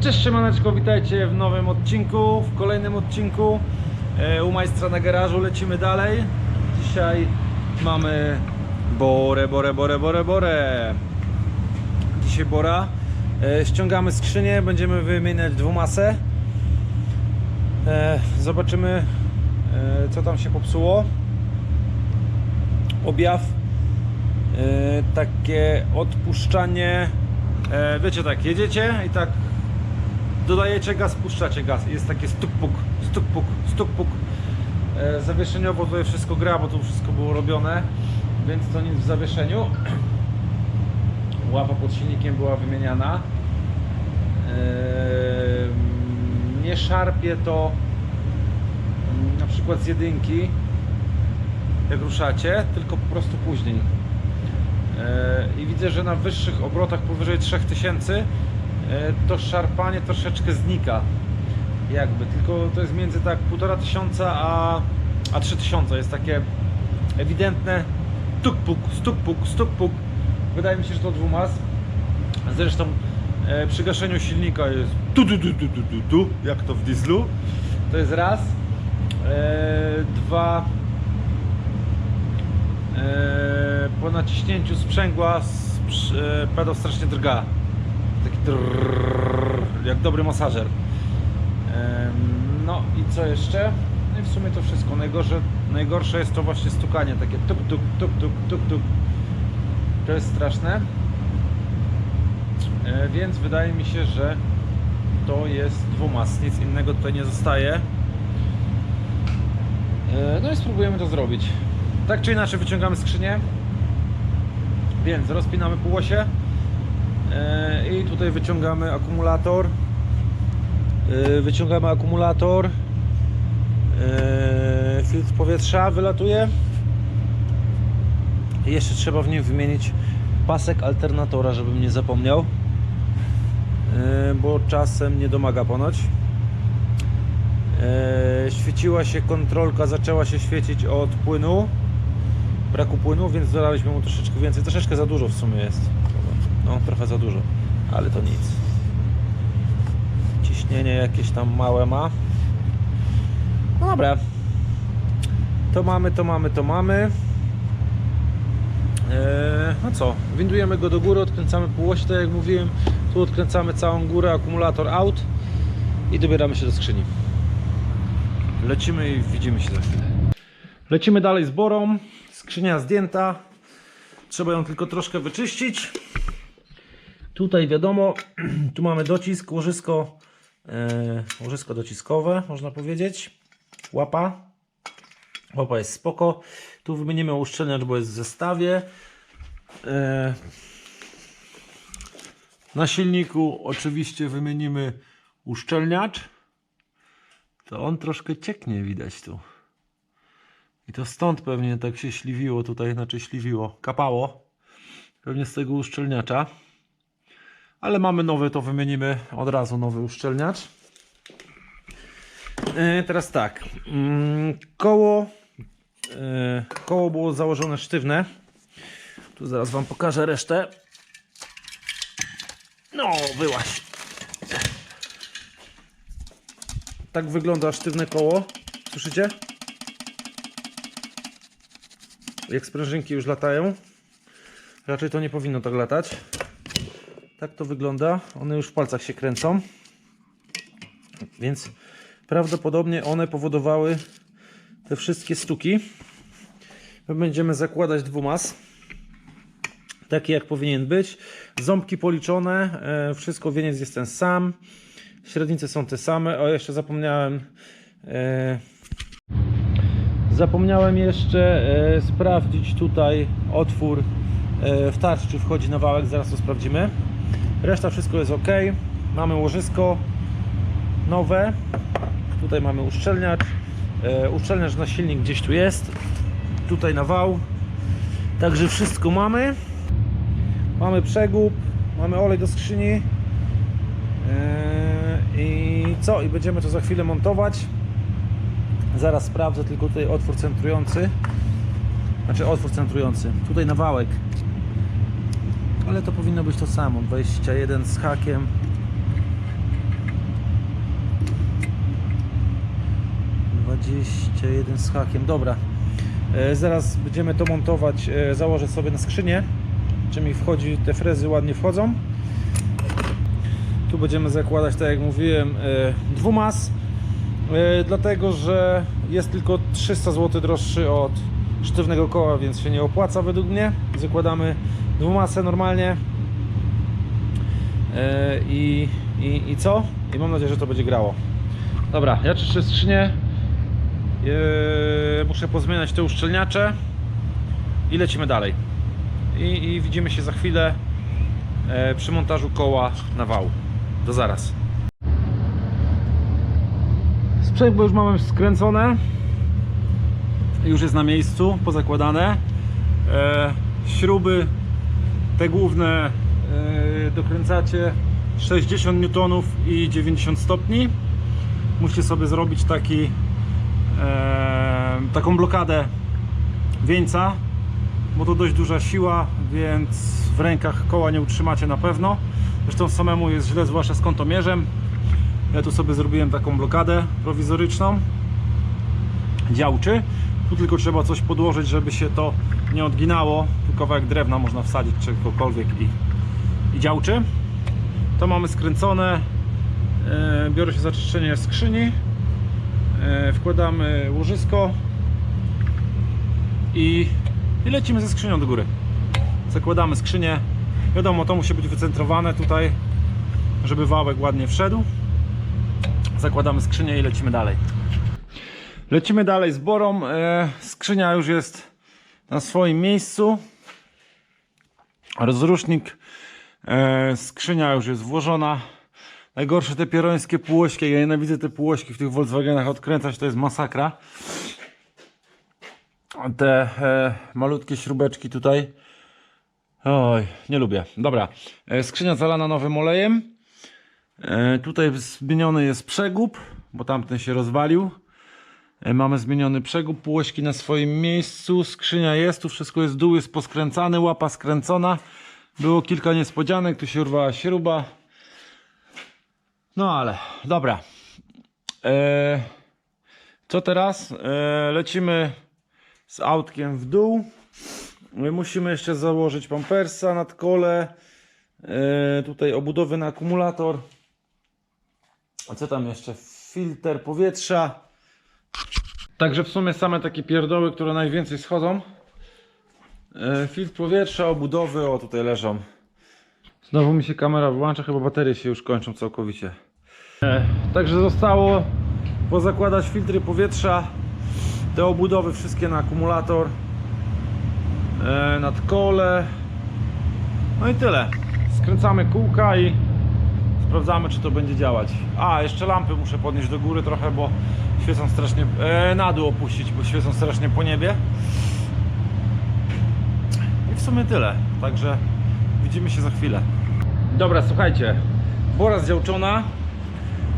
Cześć siemaneczko, witajcie w nowym odcinku, w kolejnym odcinku e, u majstra na garażu, lecimy dalej. Dzisiaj mamy borę, borę, borę, borę, borę. Dzisiaj bora. E, Ściągamy skrzynię, będziemy wymieniać dwumasę. E, Zobaczymy co tam się popsuło. Objaw. Takie odpuszczanie. Wiecie tak, jedziecie i tak dodajecie gaz, puszczacie gaz. Jest takie stuk-puk, stuk-puk, stuk-puk. E, zawieszeniowo tutaj wszystko gra, bo tu wszystko było robione, więc to nic w zawieszeniu. Łapa pod silnikiem była wymieniana. E, nie szarpie to mm, na przykład z jedynki, jak ruszacie, tylko po prostu później. E, I widzę, że na wyższych obrotach powyżej 3000 e, to szarpanie troszeczkę znika. Jakby, tylko to jest między tak 1500 a, a 3000. Jest takie ewidentne tuk-puk, stuk-puk, stuk-puk. Wydaje mi się, że to dwumas. Zresztą e, przy gaszeniu silnika jest tu, tu, tu, tu, tu, tu, tu, jak to w dieslu. To jest raz. E, dwa. E, po naciśnięciu sprzęgła sprz- e, pedał strasznie drga. Drrrr, jak dobry masażer. No i co jeszcze? No i w sumie to wszystko. Najgorsze, najgorsze jest to właśnie stukanie, takie tuk tuk tuk tuk tuk tuk. To jest straszne. E, Więc wydaje mi się, że to jest dwumas. Nic innego tutaj nie zostaje. E, No i spróbujemy to zrobić. Tak czy inaczej wyciągamy skrzynię. Więc rozpinamy półosie. E, I tutaj wyciągamy akumulator. E, Wyciągamy akumulator. E, Filtr powietrza wylatuje. Jeszcze trzeba w nim wymienić pasek alternatora, żebym nie zapomniał. Bo czasem nie domaga ponoć. Świeciła się kontrolka, zaczęła się świecić od płynu. Braku płynu, więc dodaliśmy mu troszeczkę więcej. Troszeczkę za dużo w sumie jest. No, trochę za dużo, ale to nic. Ciśnienie jakieś tam małe ma. No dobra. To mamy, to mamy, to mamy. Eee, no co, windujemy go do góry, odkręcamy półosie, tak jak mówiłem. Tu odkręcamy całą górę, akumulator out i dobieramy się do skrzyni. Lecimy i widzimy się za chwilę. Lecimy dalej z borą. Skrzynia zdjęta. Trzeba ją tylko troszkę wyczyścić. Tutaj wiadomo, tu mamy docisk, łożysko, e, łożysko dociskowe, można powiedzieć. Łapa. Łapa jest spoko. Tu wymienimy uszczelniacz, bo jest w zestawie. E, na silniku oczywiście wymienimy uszczelniacz. To on troszkę cieknie, widać tu. I to stąd pewnie tak się śliwiło tutaj, znaczy śliwiło, kapało. Pewnie z tego uszczelniacza. Ale mamy nowy, to wymienimy od razu nowy uszczelniacz. E, teraz tak. Mm, koło, e, koło było założone sztywne. Tu zaraz Wam pokażę resztę. No, wyłaś. Tak wygląda sztywne koło. Słyszycie? Jak sprężynki już latają. Raczej to nie powinno tak latać. Tak to wygląda. One już w palcach się kręcą. Więc prawdopodobnie one powodowały te wszystkie stuki. My będziemy zakładać dwumas. Taki jak powinien być. Ząbki policzone. e, Wszystko wieniec jest ten sam. Średnice są te same. O, jeszcze zapomniałem. e, Zapomniałem jeszcze e, sprawdzić tutaj otwór w tarczy, czy wchodzi na wałek, zaraz to sprawdzimy. Reszta wszystko jest ok. Mamy łożysko nowe. Tutaj mamy uszczelniacz. E, uszczelniacz na silnik gdzieś tu jest. Tutaj na wał. Także wszystko mamy. Mamy przegub, mamy olej do skrzyni. E, I co? I będziemy to za chwilę montować. Zaraz sprawdzę tylko tutaj otwór centrujący. Znaczy otwór centrujący. Tutaj na wałek ale to powinno być to samo. 21 z hakiem. Jeden z hakiem, dobra. E, zaraz będziemy to montować. E, założę sobie na skrzynię czy mi wchodzi, te frezy ładnie wchodzą. Tu będziemy zakładać, tak jak mówiłem e, dwumas dlatego, że jest tylko 300 zł droższy od sztywnego koła, więc się nie opłaca według mnie. Zakładamy dwumasę normalnie E, i, i, i co? I mam nadzieję, że to będzie grało. Dobra, ja czyszczę skrzynię. E, muszę pozmieniać te uszczelniacze i lecimy dalej. I, i widzimy się za chwilę e, przy montażu koła na wał. Do zaraz. Sprzęgło już mamy skręcone. Już jest na miejscu, pozakładane. E, śruby te główne e, dokręcacie 60 Newtonów i 90 stopni. Musicie sobie zrobić taki, e, taką blokadę wieńca, bo to dość duża siła, więc w rękach koła nie utrzymacie na pewno. Zresztą samemu jest źle, zwłaszcza z kątomierzem. Ja tu sobie zrobiłem taką blokadę prowizoryczną działczy. Tu tylko trzeba coś podłożyć, żeby się to nie odginało. Kawałek drewna można wsadzić czegokolwiek i, i działczy. To mamy skręcone. E, Biorę się za czyszczenie skrzyni. E, Wkładamy łożysko i, i lecimy ze skrzynią do góry. Zakładamy skrzynię. Wiadomo, to musi być wycentrowane tutaj, żeby wałek ładnie wszedł. Zakładamy skrzynię i lecimy dalej. Lecimy dalej z borą. E, skrzynia już jest na swoim miejscu. Rozrusznik. E, skrzynia już jest włożona. Najgorsze te pierońskie półośki. Ja nienawidzę te półośki w tych Volkswagenach odkręcać. To jest masakra. Te e, malutkie śrubeczki tutaj. Oj, nie lubię. Dobra. E, skrzynia zalana nowym olejem. Tutaj zmieniony jest przegub, bo tamten się rozwalił. E, Mamy zmieniony przegub, półośki na swoim miejscu, skrzynia jest, tu wszystko jest, dół jest poskręcany, łapa skręcona. Było kilka niespodzianek, tu się urwała śruba. No ale, dobra. E, co teraz? E, lecimy z autkiem w dół. My musimy jeszcze założyć pampersa nad kole. E, tutaj obudowy na akumulator. A co tam jeszcze? Filtr powietrza. Także w sumie same takie pierdoły, które najwięcej schodzą. E, filtr powietrza, obudowy, o tutaj leżą. Znowu mi się kamera wyłącza, chyba baterie się już kończą całkowicie. E, także zostało pozakładać filtry powietrza, te obudowy wszystkie na akumulator, e, nad kole. No i tyle. Skręcamy kółka i sprawdzamy czy to będzie działać. A, jeszcze lampy muszę podnieść do góry trochę, bo świecą strasznie, e, na dół opuścić, bo świecą strasznie po niebie. I w sumie tyle. Także widzimy się za chwilę. Dobra, słuchajcie. Bora zdziałczona.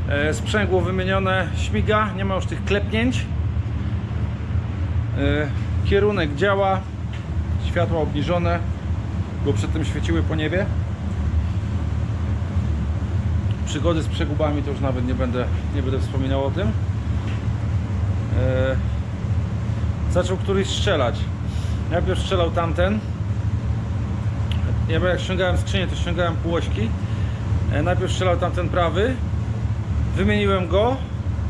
E, sprzęgło wymienione, śmiga, nie ma już tych klepnięć. E, kierunek działa. Światła obniżone, bo przedtem świeciły po niebie. Przygody z przegubami to już nawet nie będę, nie będę wspominał o tym. E, zaczął któryś strzelać. Najpierw strzelał tamten. Ja jak ściągałem skrzynię, to ściągałem półośki. E, najpierw strzelał tamten prawy. Wymieniłem go.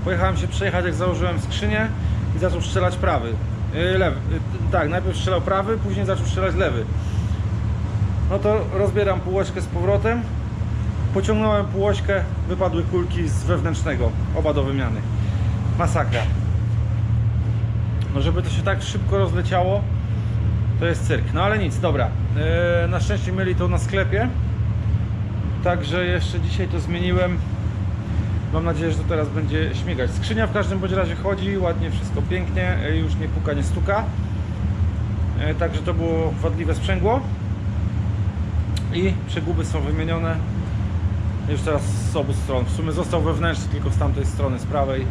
Pojechałem się przejechać, jak założyłem skrzynię i zaczął strzelać prawy. E, lewy. Tak, najpierw strzelał prawy, później zaczął strzelać lewy. No to rozbieram półośkę z powrotem. Pociągnąłem półośkę, wypadły kulki z wewnętrznego, oba do wymiany. Masakra. No żeby to się tak szybko rozleciało, to jest cyrk. No ale nic, dobra. Yy, na szczęście mieli to na sklepie. Także jeszcze dzisiaj to zmieniłem. Mam nadzieję, że to teraz będzie śmigać. Skrzynia w każdym bądź razie chodzi, ładnie, wszystko pięknie, yy, już nie puka, nie stuka. Yy, także to było wadliwe sprzęgło. I przeguby są wymienione. Już teraz z obu stron. W sumie został wewnętrzny tylko z tamtej strony, z prawej.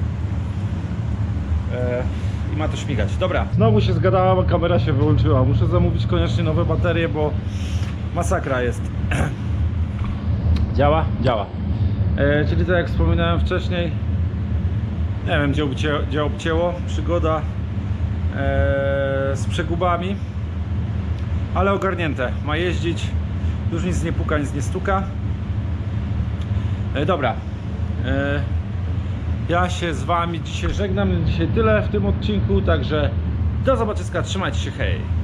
E, I ma to śmigać. Dobra. Znowu się zgadała, kamera się wyłączyła. Muszę zamówić koniecznie nowe baterie, bo masakra jest. Działa? Działa. E, czyli tak jak wspominałem wcześniej, Nie wiem, gdzie obcięło, gdzie obcięło. Przygoda e, z przegubami. Ale ogarnięte. Ma jeździć. Już nic nie puka, nic nie stuka. E, dobra. E, ja się z Wami dzisiaj żegnam. Dzisiaj tyle w tym odcinku. Także do zobaczenia. Trzymajcie się. Hej.